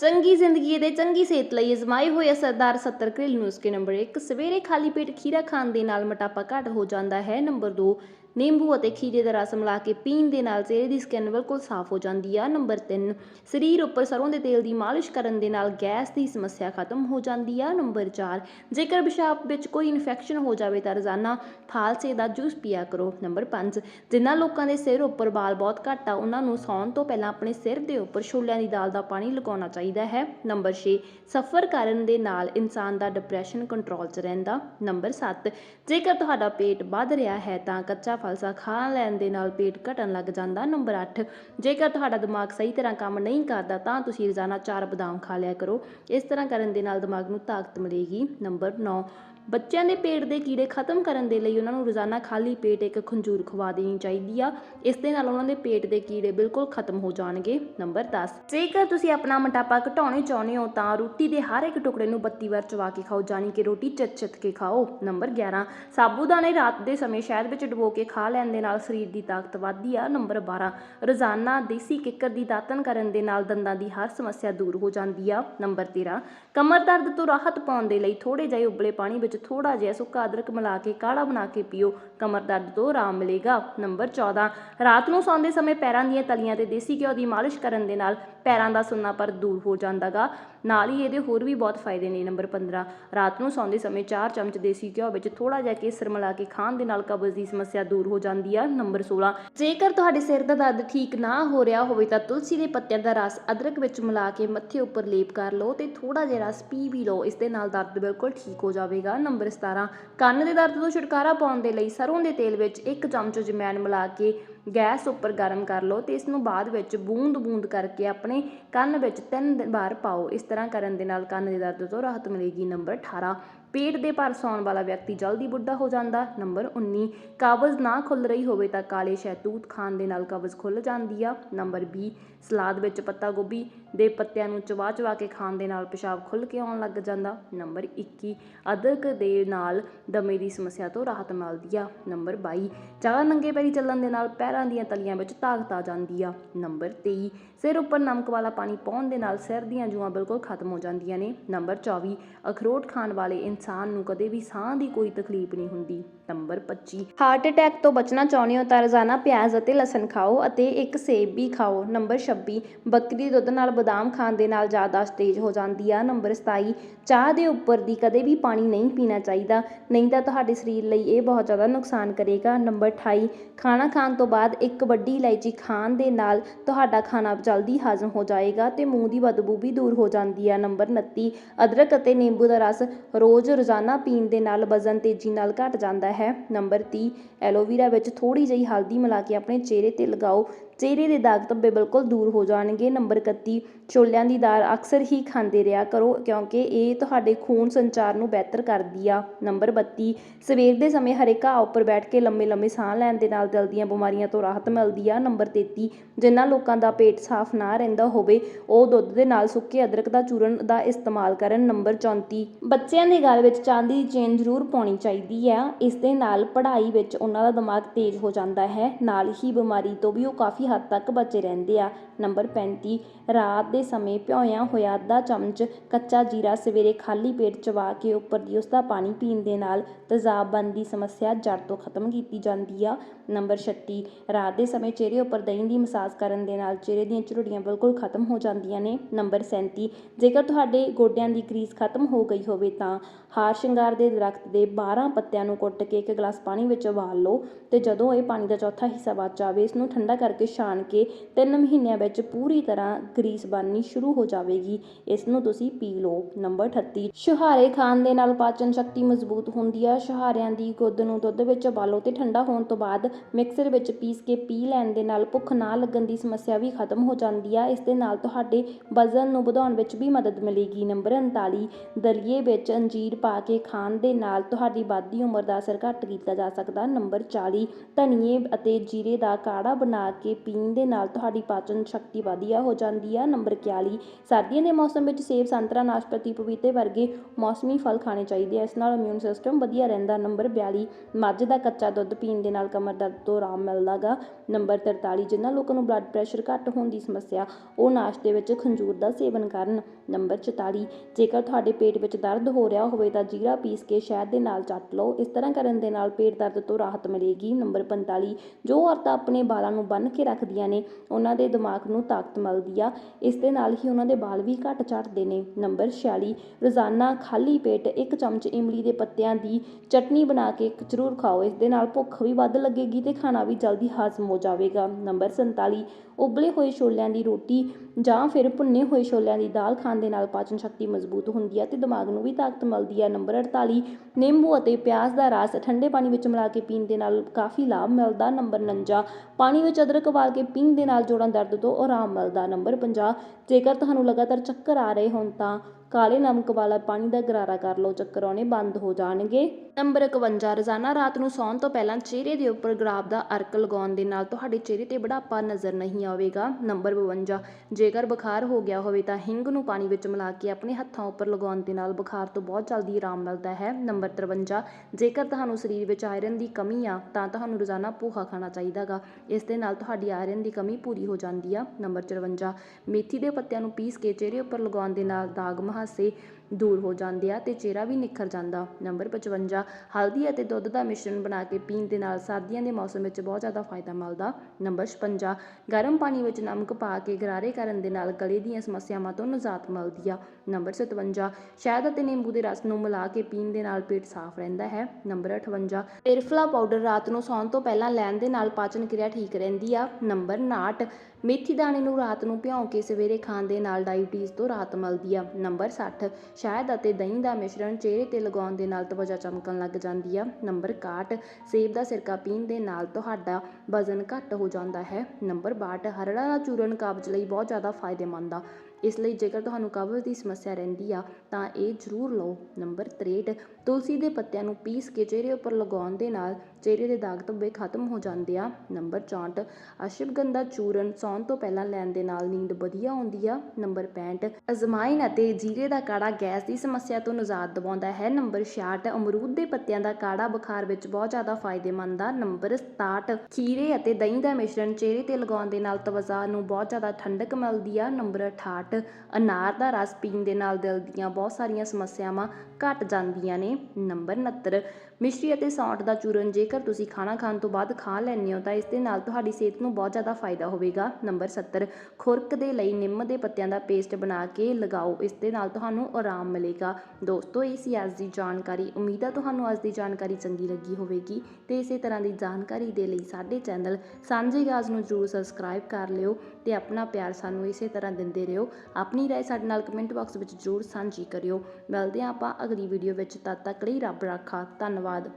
ਚੰਗੀ ਜ਼ਿੰਦਗੀ ਦੇ ਚੰਗੀ ਸਿਹਤ ਲਈ ਅਜ਼ਮਾਏ ਹੋਏ ਅਸਰਦਾਰ 70 ਘਰੇਲੂ ਨੁਸਖੇ ਨੰਬਰ 1 ਸਵੇਰੇ ਖਾਲੀ ਪੇਟ ਖੀਰਾ ਖਾਣ ਦੇ ਨਾਲ ਮੋਟਾਪਾ ਘੱਟ ਹੋ ਜਾਂਦਾ ਹੈ। ਨੰਬਰ 2 ਨਿੰਬੂ ਅਤੇ ਖੀਰੇ ਦਾ ਰਸ ਮਿਲਾ ਕੇ ਪੀਣ ਦੇ ਨਾਲ ਚਿਹਰੇ ਦੀ ਸਕਿਨ ਬਿਲਕੁਲ ਸਾਫ਼ ਹੋ ਜਾਂਦੀ ਆ। ਨੰਬਰ 3 ਸਰੀਰ ਉੱਪਰ ਸਰੋਂ ਦੇ ਤੇਲ ਦੀ ਮਾਲਿਸ਼ ਕਰਨ ਦੇ ਨਾਲ ਗੈਸ ਦੀ ਸਮੱਸਿਆ ਖਤਮ ਹੋ ਜਾਂਦੀ ਆ। ਨੰਬਰ 4 ਜੇਕਰ ਪਿਸ਼ਾਬ ਵਿੱਚ ਕੋਈ ਇਨਫੈਕਸ਼ਨ ਹੋ ਜਾਵੇ ਤਾਂ ਰੋਜ਼ਾਨਾ ਫਾਲਸੇ ਦਾ ਜੂਸ ਪੀਆ ਕਰੋ। ਨੰਬਰ 5 ਜਿਨ੍ਹਾਂ ਲੋਕਾਂ ਦੇ ਸਿਰ ਉੱਪਰ ਵਾਲ ਬਹੁਤ ਘੱਟ ਆ, ਉਹਨਾਂ ਨੂੰ ਸੌਣ ਤੋਂ ਪਹਿਲਾਂ ਆਪਣੇ ਸਿਰ ਦੇ ਉੱਪਰ ਛੋਲਿਆਂ ਦੀ ਦਾਲ ਦਾ ਪਾਣੀ ਲਗਾਉਣਾ ਚਾਹੀਦਾ ਹੈ। ਨੰਬਰ 6 ਸਫ਼ਰ ਕਰਨ ਦੇ ਨਾਲ ਇਨਸਾਨ ਦਾ ਡਿਪਰੈਸ਼ਨ ਕੰਟਰੋਲ 'ਚ ਰਹਿੰਦਾ। ਨੰਬਰ 7 ਜੇਕਰ ਤੁਹਾਡਾ ਪੇਟ ਵੱਧ ਰਿਹਾ ਹੈ ਤਾਂ ਕੱਚਾ ਫਲਸਾ ਖਾ ਲੈਣ ਦੇ ਨਾਲ ਪੇਟ ਘਟਣ ਲੱਗ ਜਾਂਦਾ, ਨੰਬਰ 8 ਜੇਕਰ ਤੁਹਾਡਾ ਦਿਮਾਗ ਸਹੀ ਤਰ੍ਹਾਂ ਕੰਮ ਨਹੀਂ ਕਰਦਾ, ਤਾਂ ਤੁਸੀਂ ਰੋਜ਼ਾਨਾ 4 ਬਦਾਮ ਖਾ ਲਿਆ ਕਰੋ। ਇਸ ਤਰ੍ਹਾਂ ਕਰਨ ਦੇ ਨਾਲ ਦਿਮਾਗ ਨੂੰ ਤਾਕਤ ਮਿਲੇਗੀ। ਨੰਬਰ 9 ਬੱਚਿਆਂ ਦੇ ਪੇਟ ਦੇ ਕੀੜੇ ਖਤਮ ਕਰਨ ਦੇ ਲਈ ਉਹਨਾਂ ਨੂੰ ਰੋਜ਼ਾਨਾ ਖਾਲੀ ਪੇਟ ਇੱਕ ਖੰਜੂਰ ਖਵਾ ਦੇਣੀ ਚਾਹੀਦੀ ਆ। ਇਸ ਦੇ ਨਾਲ ਉਹਨਾਂ ਦੇ ਪੇਟ ਦੇ ਕੀੜੇ ਬਿਲਕੁਲ ਖਤਮ ਹੋ ਜਾਣਗੇ। ਨੰਬਰ 10 ਜੇਕਰ ਤੁਸੀਂ ਆਪਣਾ ਮੋਟਾਪਾ ਘਟਾਉਣਾ ਚਾਹੁੰਦੇ ਹੋ, ਤਾਂ ਰੋਟੀ ਦੇ ਹਰ ਇੱਕ ਟੁਕੜੇ ਨੂੰ 32 ਵਾਰ ਚਬਾ ਕੇ ਖਾਓ ਜਾਨੀ ਕਿ ਰੋਟੀ ਚਿੱਤ-ਚਿੱਤ ਕੇ ਖਾਓ। ਨੰਬਰ 11 ਸਾਬੂਦਾਨੇ ਰਾਤ ਦੇ ਸਮੇਂ ਸ਼ਹਿਦ ਵਿੱਚ ਡੁਬੋ ਕੇ ਖਾ ਲੈਣ ਦੇ ਨਾਲ ਸਰੀਰ ਦੀ ਤਾਕਤ ਵੱਧਦੀ ਆ। ਨੰਬਰ 12 ਰੋਜ਼ਾਨਾ ਦੇਸੀ ਕਿੱਕਰ ਦੀ ਦਾਤਨ ਕਰਨ ਦੇ ਨਾਲ ਦੰਦਾਂ ਦੀ ਹਰ ਸਮੱਸਿਆ ਦੂਰ ਹੋ ਜਾਂਦੀ ਆ। ਨੰਬਰ 13 ਕਮਰ ਦਰਦ ਤੋਂ ਰਾਹਤ ਪਾਉਣ ਦੇ ਲਈ ਥੋੜੇ ਜਿਹੇ ਉਬਲੇ ਪਾਣੀ ਵਿੱਚ ਥੋੜਾ ਜਿਹਾ ਸੁੱਕਾ ਅਦਰਕ ਮਿਲਾ ਕੇ ਕਾੜਾ ਬਣਾ ਕੇ ਪੀਓ। ਕਮਰ ਦਰਦ ਤੋਂ ਆਰਾਮ ਮਿਲੇਗਾ। ਨੰਬਰ 14 ਰਾਤ ਨੂੰ ਸੌਂਦੇ ਸਮੇਂ ਪੈਰਾਂ ਦੀਆਂ ਤਲੀਆਂ ਤੇ ਦੇਸੀ ਘਿਓ ਦੀ ਮਾਲਿਸ਼ ਕਰਨ ਦੇ ਨਾਲ ਪੈਰਾਂ ਦਾ ਸੁੰਨਾਪਰ ਦੂਰ ਹੋ ਜਾਂਦਾਗਾ। ਨਾਲ ਹੀ ਇਹਦੇ ਹੋਰ ਵੀ ਬਹੁਤ ਫਾਇਦੇ ਨੇ, ਨੰਬਰ 15 ਰਾਤ ਨੂੰ ਸੌਂਦੇ ਸਮੇਂ 4 ਚਮਚ ਦੇਸੀ ਘਿਓ ਵਿੱਚ ਥੋੜਾ ਜਿਹਾ ਕੇਸਰ ਮਿਲਾ ਕੇ ਖਾਣ ਦੇ ਨਾਲ ਕਬਜ਼ ਦੀ ਸਮੱਸਿਆ ਦੂਰ ਹੋ ਜਾਂਦੀ ਆ। ਨੰਬਰ 16 ਜੇਕਰ ਤੁਹਾਡੇ ਸਿਰ ਦਾ ਦਰਦ ਠੀਕ ਨਾ ਹੋ ਰਿਹਾ ਹੋਵੇ ਤਾਂ ਤੁਲਸੀ ਦੇ ਪੱਤਿਆਂ ਦਾ ਰਸ ਅਦਰਕ ਵਿੱਚ ਮਿਲਾ ਕੇ ਮੱਥੇ ਉੱਪਰ ਲੇਪ ਕਰ ਲਓ ਤੇ ਥੋੜਾ ਜਿਹਾ ਰਸ ਪੀ ਵੀ ਲਓ। ਇਸ ਦੇ ਨਾਲ ਦਰਦ ਬਿਲਕੁਲ ਠੀਕ ਹੋ ਜਾਵੇਗਾ। ਨੰਬਰ 17 ਕੰਨ ਦੇ ਦਰਦ ਤੋਂ ਛੁਟਕਾਰਾ ਪਾਉਣ ਦੇ ਲਈ ਸਰੋਂ ਦੇ ਤੇਲ ਵਿੱਚ 1 ਚਮਚ ਜਮੈਨ ਮਿਲਾ ਕੇ ਗੈਸ ਉੱਪਰ ਗਰਮ ਕਰ ਲਓ ਤੇ ਇਸ ਨੂੰ ਬਾਅਦ ਵਿੱਚ ਬੂੰਦ-ਬੂੰਦ ਕਰਕੇ ਆਪਣੇ ਕੰਨ ਵਿੱਚ ਤਿੰਨ ਵਾਰ ਪਾਓ। ਇਸ ਤਰ੍ਹਾਂ ਕਰਨ ਦੇ ਨਾਲ ਕੰਨ ਦੇ ਦਰਦ ਤੋਂ ਰਾਹਤ ਮਿਲੇਗੀ। ਨੰਬਰ 18 ਪੇਟ ਦੇ ਭਾਰ ਸੌਣ ਵਾਲਾ ਵਿਅਕਤੀ ਜਲਦੀ ਬੁੱਢਾ ਹੋ ਜਾਂਦਾ। ਨੰਬਰ 19 ਕਬਜ਼ ਨਾ ਖੁੱਲ ਰਹੀ ਹੋਵੇ ਤਾਂ ਕਾਲੇ ਸ਼ਹਿਤੂਤ ਖਾਣ ਦੇ ਨਾਲ ਕਬਜ਼ ਖੁੱਲ ਜਾਂਦੀ ਆ। ਨੰਬਰ 20 ਸਲਾਦ ਵਿੱਚ ਪੱਤਾ ਗੋਭੀ ਦੇ ਪੱਤਿਆਂ ਨੂੰ ਚਬਾ ਚਵਾ ਕੇ ਖਾਣ ਦੇ ਨਾਲ ਪਿਸ਼ਾਬ ਖੁੱਲ ਕੇ ਆਉਣ ਲੱਗ ਜਾਂਦਾ। ਨੰਬਰ 21 ਅਦਰਕ ਦੇ ਨਾਲ ਦਮੇ ਦੀ ਸਮੱਸਿਆ ਤੋਂ ਰਾਹਤ ਮਿਲਦੀ ਆ। ਨੰਬਰ 22 ਜ਼ਿਆਦਾ ਨੰਗੇ ਪੈਰੀ ਚੱਲਣ ਦੇ ਨਾਲ ਪੈਰਾਂ ਦੀਆਂ ਤਲੀਆਂ ਵਿੱਚ ਤਾਕਤ ਆ ਜਾਂਦੀ ਆ। ਨੰਬਰ 23 ਸਿਰ ਉੱਪਰ ਨਮਕ ਵਾਲਾ ਪਾਣੀ ਪਾਉਣ ਦੇ ਨਾਲ ਸਿਰ ਦੀਆਂ ਜੂਆਂ ਬਿਲਕੁਲ ਖਤਮ ਹੋ ਜਾਂਦੀਆਂ ਨੇ। ਨੰਬਰ 24 ਅਖਰੋਟ ਖਾਣ ਵਾਲੇ ਇਨਸਾਨ ਨੂੰ ਕਦੇ ਵੀ ਸਾਹ ਦੀ ਕੋਈ ਤਕਲੀਫ ਨਹੀਂ ਹੁੰਦੀ। ਨੰਬਰ 25 ਹਾਰਟ ਅਟੈਕ ਤੋਂ ਬਚਣਾ ਚਾਹੁੰਦੇ ਹੋ ਤਾਂ ਰੋਜ਼ਾਨਾ ਪਿਆਜ਼ ਅਤੇ ਲਸਣ ਖਾਓ ਅਤੇ ਇੱਕ ਸੇਬ ਵੀ ਖਾਓ। ਨੰਬਰ 26 ਬੱਕਰੀ ਦੇ ਦੁੱਧ ਨਾਲ ਬਦਾਮ ਖਾਣ ਦੇ ਨਾਲ ਜ਼ਿਆਦਾ ਤੇਜ਼ ਹੋ ਜਾਂਦੀ ਆ। ਨੰਬਰ 27 ਚਾਹ ਦੇ ਉੱਪਰ ਦੀ ਕਦੇ ਵੀ ਪਾਣੀ ਨਹੀਂ ਪੀਣਾ ਚਾਹੀਦਾ। ਨਹੀਂ ਤਾਂ ਤੁਹਾਡੇ ਸਰੀਰ ਲਈ ਇਹ ਬਹੁਤ ਜ਼ਿਆਦਾ ਨੁਕਸਾਨ ਕਰੇਗਾ। ਨੰਬਰ 28 ਖਾਣਾ ਖਾਣ ਤੋਂ ਬਾਅਦ ਇੱਕ ਵੱਡੀ ਇਲਾਇਚੀ ਖਾਣ ਦੇ ਨਾਲ ਤੁਹਾਡਾ ਖਾਣਾ ਜਲਦੀ ਹਜ਼ਮ ਹੋ ਜਾਏਗਾ ਤੇ ਮੂੰਹ ਦੀ ਬਦਬੂ ਵੀ ਦੂਰ ਹੋ ਜਾਂਦੀ ਆ। ਨੰਬਰ 29 ਅਦਰਕ ਅਤੇ ਨਿੰਬੂ ਦਾ ਰਸ ਰੋਜ਼ ਰੋਜ਼ਾਨਾ ਪੀਣ ਦੇ ਨਾਲ ਵਜ਼ਨ ਤੇਜ਼ੀ ਨਾਲ ਘੱਟ ਜਾਂਦਾ ਹੈ। ਨੰਬਰ ਤੀਹ, ਐਲੋਵੀਰਾ ਵਿੱਚ ਥੋੜ੍ਹੀ ਜਿਹੀ ਹਲਦੀ ਮਿਲਾ ਕੇ ਆਪਣੇ ਚਿਹਰੇ ਤੇ ਲਗਾਓ ਚਿਹਰੇ ਦੇ ਦਾਗ ਧੱਬੇ ਬਿਲਕੁਲ ਦੂਰ ਹੋ ਜਾਣਗੇ। ਨੰਬਰ 31 ਛੋਲਿਆਂ ਦੀ ਦਾਲ ਅਕਸਰ ਹੀ ਖਾਂਦੇ ਰਿਹਾ ਕਰੋ ਕਿਉਂਕਿ ਇਹ ਤੁਹਾਡੇ ਖੂਨ ਸੰਚਾਰ ਨੂੰ ਬਿਹਤਰ ਕਰਦੀ ਆ। ਨੰਬਰ 32 ਸਵੇਰ ਦੇ ਸਮੇਂ ਹਰੇ ਘਾਹ ਉੱਪਰ ਬੈਠ ਕੇ ਲੰਮੇ ਲੰਮੇ ਸਾਹ ਲੈਣ ਦੇ ਨਾਲ ਦਿਲ ਦੀਆਂ ਬਿਮਾਰੀਆਂ ਤੋਂ ਰਾਹਤ ਮਿਲਦੀ ਆ। ਨੰਬਰ 33 ਜਿਨ੍ਹਾਂ ਲੋਕਾਂ ਦਾ ਪੇਟ ਸਾਫ਼ ਨਾ ਰਹਿੰਦਾ ਹੋਵੇ, ਉਹ ਦੁੱਧ ਦੇ ਨਾਲ ਸੁੱਕੇ ਅਦਰਕ ਦਾ ਚੂਰਨ ਦਾ ਇਸਤੇਮਾਲ ਕਰਨ। ਨੰਬਰ 34 ਬੱਚਿਆਂ ਦੇ ਗਲ ਵਿੱਚ ਚਾਂਦੀ ਦੀ ਚੇਨ ਜ਼ਰੂਰ ਪਾਉਣੀ ਚਾਹੀਦੀ ਆ। ਇਸ ਦੇ ਨਾਲ ਪੜ੍ਹਾਈ ਵਿੱਚ ਉਹਨਾਂ ਦਾ ਦਿਮਾਗ ਤੇਜ਼ ਹੋ ਜਾਂਦਾ ਹੈ। ਨਾਲ ਹੀ ਬਿਮਾਰੀ ਤੋਂ ਵੀ ਉਹ ਕਾਫੀ ਹੱਦ ਤੱਕ ਬਚੇ ਰਹਿੰਦੇ ਆ। ਨੰਬਰ 35 ਰਾਤ ਦੇ ਸਮੇਂ ਭਿਓਇਆ ਹੋਇਆ ਅੱਧਾ ਚਮਚ ਕੱਚਾ ਜੀਰਾ ਸਵੇਰੇ ਖਾਲੀ ਪੇਟ ਚਬਾ ਕੇ ਉੱਪਰ ਦੀ ਉਸ ਦਾ ਪਾਣੀ ਪੀਣ ਦੇ ਨਾਲ ਤੇਜ਼ਾਬਨ ਦੀ ਸਮੱਸਿਆ ਜੜ ਤੋਂ ਖਤਮ ਕੀਤੀ ਜਾਂਦੀ ਆ। ਨੰਬਰ 36 ਰਾਤ ਦੇ ਸਮੇਂ ਚਿਹਰੇ ਉੱਪਰ ਦਹੀਂ ਦੀ ਮਸਾਜ ਕਰਨ ਦੇ ਨਾਲ ਚਿਹਰੇ ਦੀਆਂ ਝੁਰੜੀਆਂ ਬਿਲਕੁਲ ਖਤਮ ਹੋ ਜਾਂਦੀਆਂ ਨੇ। ਨੰਬਰ 37 ਜੇਕਰ ਤੁਹਾਡੇ ਗੋਡਿਆਂ ਦੀ ਗਰੀਸ ਖਤਮ ਹੋ ਗਈ ਹੋਵੇ ਤਾਂ ਹਾਰ ਸ਼ਿੰਗਾਰ ਦੇ ਦਰਖਤ ਦੇ 12 ਪੱਤਿਆਂ ਨੂੰ ਕੁੱਟ ਕੇ ਇੱਕ ਗਲਾਸ ਪਾਣੀ ਵਿੱਚ ਉਬਾਲ ਲਓ ਤੇ ਜਦੋਂ ਇਹ ਪਾਣੀ ਦਾ ਚੌਥਾ ਹਿੱਸਾ ਬਚ ਜਾਵੇ, ਇਸ ਨੂੰ ਠੰਡਾ ਕਰਕੇ ਛਾਣ ਕੇ 3 ਮਹੀਨਿਆਂ ਵਿੱਚ ਪੂਰੀ ਤਰ੍ਹਾਂ ਗਰੀਸ ਬਣਨੀ ਸ਼ੁਰੂ ਹੋ ਜਾਵੇਗੀ। ਇਸ ਨੂੰ ਤੁਸੀਂ ਪੀ ਲਓ। ਨੰਬਰ 38 ਛੁਹਾਰੇ ਖਾਣ ਦੇ ਨਾਲ ਪਾਚਨ ਸ਼ਕਤੀ ਮਜ਼ਬੂਤ ਹੁੰਦੀ ਆ। ਛੁਹਾਰਿਆਂ ਦੀ ਗੁੱਦ ਨੂੰ ਦੁੱਧ ਵਿੱਚ ਉਬਾਲੋ ਤੇ ਠੰਡਾ ਹੋਣ ਤੋਂ ਬਾਅਦ ਮਿਕਸਰ ਵਿੱਚ ਪੀਸ ਕੇ ਪੀ ਲੈਣ ਦੇ ਨਾਲ ਭੁੱਖ ਨਾ ਲੱਗਣ ਦੀ ਸਮੱਸਿਆ ਵੀ ਖਤਮ ਹੋ ਜਾਂਦੀ ਆ। ਇਸ ਦੇ ਨਾਲ ਤੁਹਾਡੇ ਵਜ਼ਨ ਨੂੰ ਵਧਾਉਣ ਵਿੱਚ ਵੀ ਮਦਦ ਮਿਲੇਗੀ। ਨੰਬਰ 39 ਦਲੀਏ ਵਿੱਚ ਅੰਜੀਰ ਪਾ ਕੇ ਖਾਣ ਦੇ ਨਾਲ ਤੁਹਾਡੀ ਵੱਧਦੀ ਉਮਰ ਦਾ ਅਸਰ ਘੱਟ ਕੀਤਾ ਜਾ ਸਕਦਾ। ਨੰਬਰ 40 ਧਨੀਏ ਅਤੇ ਜੀਰੇ ਦਾ ਕਾੜਾ ਬਣਾ ਕੇ ਪੀਣ ਦੇ ਨਾਲ ਤੁਹਾਡੀ ਪਾਚਨ ਸ਼ਕਤੀ ਵਧੀਆ ਹੋ ਜਾਂਦੀ ਆ। ਨੰਬਰ 41 ਸਰਦੀਆਂ ਦੇ ਮੌਸਮ ਵਿੱਚ ਸੇਬ, ਸੰਤਰਾ, ਨਾਸ਼ਪਾਤੀ, ਪਪੀਤੇ ਵਰਗੇ ਮੌਸਮੀ ਫਲ ਖਾਣੇ ਚਾਹੀਦੇ ਆ। ਇਸ ਨਾਲ ਇਮਿਊਨ ਸਿਸਟਮ ਵਧੀਆ ਰਹਿੰਦਾ। ਨੰਬਰ 42 ਮੱਝ ਦਾ ਕੱਚਾ ਦੁੱਧ ਪੀਣ ਦੇ ਨਾਲ ਕਮਰ ਦਰਦ ਤੋਂ ਆਰਾਮ ਮਿਲਦਾਗਾ ਨੰਬਰ 43 ਜਿਨ੍ਹਾਂ ਲੋਕਾਂ ਨੂੰ ਬਲੱਡ ਪ੍ਰੈਸ਼ਰ ਘੱਟ ਹੋਣ ਦੀ ਸਮੱਸਿਆ, ਉਹ ਨਾਸ਼ਤੇ ਵਿੱਚ ਖੰਜੂਰ ਦਾ ਸੇਵਨ ਕਰਨ। ਨੰਬਰ 44 ਜੇਕਰ ਤੁਹਾਡੇ ਪੇਟ ਵਿੱਚ ਦਰਦ ਹੋ ਰਿਹਾ ਹੋਵੇ ਤਾਂ ਜੀਰਾ ਪੀਸ ਕੇ ਸ਼ਹਿਦ ਦੇ ਨਾਲ ਚੱਟ ਲਓ। ਇਸ ਤਰ੍ਹਾਂ ਕਰਨ ਦੇ ਨਾਲ ਪੇਟ ਦਰਦ ਤੋਂ ਰਾਹਤ ਮਿਲੇਗੀ। ਨੰਬਰ 45 ਜੋ ਔਰਤਾਂ ਆਪਣੇ ਵਾਲਾਂ ਨੂੰ ਬੰਨ੍ਹ ਕੇ ਰੱਖਦੀਆਂ ਨੇ, ਉਹਨਾਂ ਦੇ ਦਿਮਾਗ ਨੂੰ ਤਾਕਤ ਮਿਲਦੀ ਆ। ਇਸ ਦੇ ਨਾਲ ਹੀ ਉਹਨਾਂ ਦੇ ਵਾਲ ਵੀ ਘੱਟ ਝੜਦੇ ਨੇ। ਨੰਬਰ 46 ਰੋਜ਼ਾਨਾ ਖਾਲੀ ਪੇਟ ਇੱਕ ਚਮਚ ਇਮਲੀ ਦੇ ਪੱਤਿਆਂ ਦੀ ਚਟਨੀ ਬਣਾ ਕੇ ਜ਼ਰੂਰ ਖਾਓ। ਇਸ ਦੇ ਨਾਲ ਭੁੱਖ ਵੀ ਵੱਧ ਲੱਗੇਗੀ ਤੇ ਖਾਣਾ ਵੀ ਜਲਦੀ ਹਜ਼ਮ ਹੋ ਜਾਵੇਗਾ। ਨੰਬਰ 47 ਉਬਲੇ ਹੋਏ ਛੋਲਿਆਂ ਦੀ ਰੋਟੀ ਜਾਂ ਫਿਰ ਭੁੰਨੇ ਹੋਏ ਛੋਲਿਆਂ ਦੀ ਦਾਲ ਖਾਣ ਦੇ ਨਾਲ ਪਾਚਨ ਸ਼ਕਤੀ ਮਜ਼ਬੂਤ ਹੁੰਦੀ ਹੈ ਤੇ ਦਿਮਾਗ ਨੂੰ ਵੀ ਤਾਕਤ ਮਿਲਦੀ ਹੈ। ਨੰਬਰ 48 ਨਿੰਬੂ ਅਤੇ ਪਿਆਜ਼ ਦਾ ਰਸ ਠੰਡੇ ਪਾਣੀ ਵਿੱਚ ਮਿਲਾ ਕੇ ਪੀਣ ਦੇ ਨਾਲ ਕਾਫੀ ਲਾਭ ਮਿਲਦਾ। ਨੰਬਰ 49 ਪਾਣੀ ਵਿੱਚ ਅਦਰਕ ਉਬਾਲ ਕੇ ਪੀਣ ਦੇ ਨਾਲ ਜੋੜਾਂ ਦਰਦ ਤੋਂ ਆਰਾਮ ਮਿਲਦਾ। ਨੰਬਰ 50 ਜੇਕਰ ਤੁਹਾਨੂੰ ਲਗਾਤਾਰ ਚੱਕਰ ਆ ਰਹੇ ਹੋਣ ਤਾਂ ਕਾਲੇ ਨਮਕ ਵਾਲਾ ਪਾਣੀ ਦਾ ਗਰਾਰਾ ਕਰ ਲਓ, ਚੱਕਰ ਆਉਣੇ ਬੰਦ ਹੋ ਜਾਣਗੇ। ਨੰਬਰ 51 ਰੋਜ਼ਾਨਾ ਰਾਤ ਨੂੰ ਸੌਣ ਤੋਂ ਪਹਿਲਾਂ ਚਿਹਰੇ ਦੇ ਉੱਪਰ ਗਰਾਬ ਦਾ ਅਰਕ ਲਗਾਉਣ ਦੇ ਨਾਲ ਤੁਹਾਡੇ ਚਿਹਰੇ ਤੇ ਬੁਢਾਪਾ ਨਜ਼ਰ ਨਹੀਂ ਆਵੇਗਾ। ਨੰਬਰ 52 ਜੇਕਰ ਬੁਖਾਰ ਹੋ ਗਿਆ ਹੋਵੇ ਤਾਂ ਹਿੰਗ ਨੂੰ ਪਾਣੀ ਵਿੱਚ ਮਿਲਾ ਕੇ ਆਪਣੇ ਹੱਥਾਂ ਉੱਪਰ ਲਗਾਉਣ ਦੇ ਨਾਲ ਬੁਖਾਰ ਤੋਂ ਬਹੁਤ ਜਲਦੀ ਆਰਾਮ ਮਿਲਦਾ ਹੈ। ਨੰਬਰ 53 ਜੇਕਰ ਤੁਹਾਨੂੰ ਸਰੀਰ ਵਿੱਚ ਆਇਰਨ ਦੀ ਕਮੀ ਆ, ਤਾਂ ਤੁਹਾਨੂੰ ਰੋਜ਼ਾਨਾ ਪੋਹਾ ਖਾਣਾ ਚਾਹੀਦਾਗਾ। ਇਸ ਦੇ ਨਾਲ ਤੁਹਾਡੀ ਆਇਰਨ ਦੀ ਕਮੀ ਪੂਰੀ ਹੋ ਜਾਂਦੀ ਆ। ਨੰਬਰ 54 ਮੇਥੀ ਦੇ ਪੱਤਿਆਂ ਨੂੰ ਪੀਸ ਕੇ ਚਿਹਰੇ ਉੱਪਰ ਲਗਾਉਣ ਦੇ ਨਾਲ ਦਾਗ ਮਹ હશે. ਦੂਰ ਹੋ ਜਾਂਦੇ ਆ ਤੇ ਚਿਹਰਾ ਵੀ ਨਿਖਰ ਜਾਂਦਾ। ਨੰਬਰ 55 ਹਲਦੀ ਅਤੇ ਦੁੱਧ ਦਾ ਮਿਸ਼ਰਣ ਬਣਾ ਕੇ ਪੀਣ ਦੇ ਨਾਲ ਸਰਦੀਆਂ ਦੇ ਮੌਸਮ ਵਿੱਚ ਬਹੁਤ ਜ਼ਿਆਦਾ ਫਾਇਦਾ ਮਿਲਦਾ। ਨੰਬਰ 56 ਗਰਮ ਪਾਣੀ ਵਿੱਚ ਨਮਕ ਪਾ ਕੇ ਗਰਾਰੇ ਕਰਨ ਦੇ ਨਾਲ ਗਲੇ ਦੀਆਂ ਸਮੱਸਿਆਵਾਂ ਤੋਂ ਨਿਜਾਤ ਮਿਲਦੀ ਆ। ਨੰਬਰ 57 ਸ਼ਹਿਦ ਅਤੇ ਨਿੰਬੂ ਦੇ ਰਸ ਨੂੰ ਮਿਲਾ ਕੇ ਪੀਣ ਦੇ ਨਾਲ ਪੇਟ ਸਾਫ਼ ਰਹਿੰਦਾ ਹੈ। ਨੰਬਰ 58 ਏਰਫਲਾ ਪਾਊਡਰ ਰਾਤ ਨੂੰ ਸੌਣ ਤੋਂ ਪਹਿਲਾਂ ਲੈਣ ਦੇ ਨਾਲ ਪਾਚਨ ਕਿਰਿਆ ਠੀਕ ਰਹਿੰਦੀ ਆ। ਨੰਬਰ 59 ਮੇਥੀ ਦਾਣੇ ਨੂੰ ਰਾਤ ਨੂੰ ਭਿਉਂ ਕੇ ਸਵੇਰੇ ਖਾਣ ਦੇ ਨਾਲ ਡਾਇਬੀਟੀਜ਼ ਤੋਂ ਰਾਹਤ ਮਿਲਦੀ ਆ। ਨੰਬਰ 60 ਸ਼ਹਿਦ ਅਤੇ ਦਹੀਂ ਦਾ ਮਿਸ਼ਰਣ ਚਿਹਰੇ ਤੇ ਲਗਾਉਣ ਦੇ ਨਾਲ ਤਵਚਾ ਚਮਕਣ ਲੱਗ ਜਾਂਦੀ ਆ। ਨੰਬਰ 61 ਸੇਬ ਦਾ ਸਿਰਕਾ ਪੀਣ ਦੇ ਨਾਲ ਤੁਹਾਡਾ ਵਜ਼ਨ ਘੱਟ ਹੋ ਜਾਂਦਾ ਹੈ। ਨੰਬਰ 62 ਹਰੜਾ ਦਾ ਚੂਰਨ ਕਬਜ਼ ਲਈ ਬਹੁਤ ਜ਼ਿਆਦਾ ਫਾਇਦੇਮੰਦ ਆ। ਇਸ ਲਈ ਜੇਕਰ ਤੁਹਾਨੂੰ ਕਬਜ਼ ਦੀ ਸਮੱਸਿਆ ਰਹਿੰਦੀ ਆ, ਤਾਂ ਇਹ ਜ਼ਰੂਰ ਲਓ। ਨੰਬਰ 63 ਤੁਲਸੀ ਦੇ ਪੱਤਿਆਂ ਨੂੰ ਪੀਸ ਕੇ ਚਿਹਰੇ ਉੱਪਰ ਲਗਾਉਣ ਦੇ ਨਾਲ ਚਿਹਰੇ ਦੇ ਦਾਗ ਧੱਬੇ ਖਤਮ ਹੋ ਜਾਂਦੇ ਆ। ਨੰਬਰ 64 ਅਸ਼ਵਗੰਧਾ ਚੂਰਨ ਸੌਣ ਤੋਂ ਪਹਿਲਾਂ ਲੈਣ ਦੇ ਨਾਲ ਨੀਂਦ ਵਧੀਆ ਆਉਂਦੀ ਆ। ਨੰਬਰ 65 ਅਜ਼ਮਾਇਨ ਅਤੇ ਜੀਰੇ ਦਾ ਕਾੜਾ ਗੈਸ ਦੀ ਸਮੱਸਿਆ ਤੋਂ ਨਿਜਾਤ ਦਿਵਾਉਂਦਾ ਹੈ। ਨੰਬਰ 66 ਅਮਰੂਦ ਦੇ ਪੱਤਿਆਂ ਦਾ ਕਾੜਾ ਬੁਖਾਰ ਵਿੱਚ ਬਹੁਤ ਜ਼ਿਆਦਾ ਫਾਇਦੇਮੰਦ ਆ। ਨੰਬਰ 67 ਖੀਰੇ ਅਤੇ ਦਹੀਂ ਦਾ ਮਿਸ਼ਰਣ ਚਿਹਰੇ ਤੇ ਲਗਾਉਣ ਦੇ ਨਾਲ ਤਵਜਾ ਨੂੰ ਬਹੁਤ ਜ਼ਿਆਦਾ ਠੰਡਕ ਮਿਲਦੀ ਆ। ਨੰਬਰ 68 ਅਨਾਰ ਦਾ ਰਸ ਪੀਣ ਦੇ ਨਾਲ ਦਿਲ ਦੀਆਂ ਬਹੁਤ ਸਾਰੀਆਂ ਸਮੱਸਿਆਵਾਂ ਘਟ ਜਾਂਦੀਆਂ ਨੇ। ਨੰਬਰ 69 ਮਿਸ਼ਰੀ ਅਤੇ ਸੌਂਠ ਦਾ ਚੂਰਨ ਜੇਕਰ ਤੁਸੀਂ ਖਾਣਾ ਖਾਣ ਤੋਂ ਬਾਅਦ ਖਾ ਲੈਂਦੇ ਹੋ ਤਾਂ ਇਸ ਦੇ ਨਾਲ ਤੁਹਾਡੀ ਸਿਹਤ ਨੂੰ ਬਹੁਤ ਜ਼ਿਆਦਾ ਫਾਇਦਾ ਹੋਵੇਗਾ। ਨੰਬਰ 70 ਖੁਰਕ ਦੇ ਲਈ ਨਿੰਮ ਦੇ ਪੱਤਿਆਂ ਦਾ ਪੇਸਟ ਬਣਾ ਕੇ ਲਗਾਓ, ਇਸ ਦੇ ਨਾਲ ਤੁਹਾਨੂੰ ਆਰਾਮ ਮਿਲੇਗਾ। ਦੋਸਤੋ, ਇਹ ਸੀ ਅੱਜ ਦੀ ਜਾਣਕਾਰੀ। ਉਮੀਦ ਹੈ ਤੁਹਾਨੂੰ ਅੱਜ ਦੀ ਜਾਣਕਾਰੀ ਚੰਗੀ ਲੱਗੀ ਹੋਵੇਗੀ ਤੇ ਇਸੇ ਤਰ੍ਹਾਂ ਦੀ ਜਾਣਕਾਰੀ ਦੇ ਲਈ ਸਾਡੇ ਚੈਨਲ ਸਾਂਝੇ ਗਾਜ਼ ਨੂੰ ਜਰੂਰ ਸਬਸਕ੍ਰਾਈਬ ਕਰ ਲਿਓ ਤੇ ਆਪਣਾ ਪਿਆਰ ਸਾਨੂੰ ਇਸੇ ਤਰ੍ਹਾਂ ਦਿੰਦੇ ਰਹੋ। ਆਪਣੀ ਰਾਏ ਸਾਡੇ ਨਾਲ ਕਮੈਂਟ ਬਾਕਸ ਵਿੱਚ ਜਰੂਰ ਸਾਂਝੀ ਕਰਿਓ। ਮਿਲਦੇ ਹਾਂ ਆਪਾਂ ਅਗਲੀ ਵੀਡੀਓ ਵਿੱਚ, ਤਦ ਤੱਕ ਲਈ ਰੱਬ ਰਾਖਾ। ਧੰਨਵਾਦ।